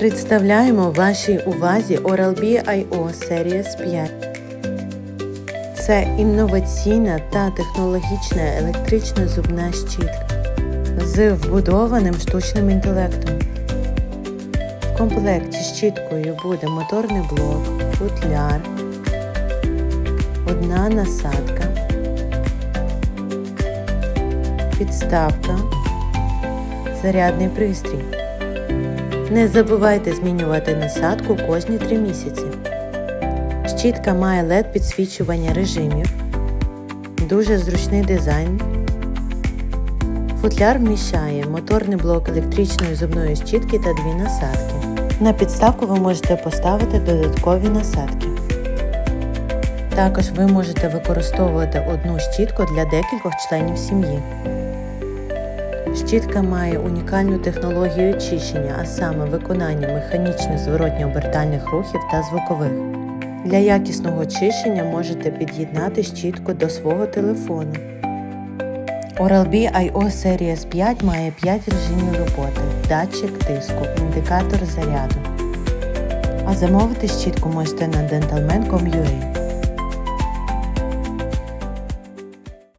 Представляємо вашій увазі Oral-B IO Series 5. Це інноваційна та технологічна електрична зубна щітка з вбудованим штучним інтелектом. В комплекті щіткою буде моторний блок, футляр, одна насадка, підставка, зарядний пристрій. Не забувайте змінювати насадку кожні 3 місяці. Щітка має LED підсвічування режимів, дуже зручний дизайн. Футляр вміщає моторний блок електричної зубної щітки та дві насадки. На підставку ви можете поставити додаткові насадки. Також ви можете використовувати одну щітку для декількох членів сім'ї. Щітка має унікальну технологію очищення, а саме виконання механічних зворотньо-обертальних рухів та звукових. Для якісного очищення можете під'єднати щітку до свого телефону. Oral-B IO Series 5 має 5 режимів роботи, датчик тиску, індикатор заряду. А замовити щітку можете на dentalman.com.ua.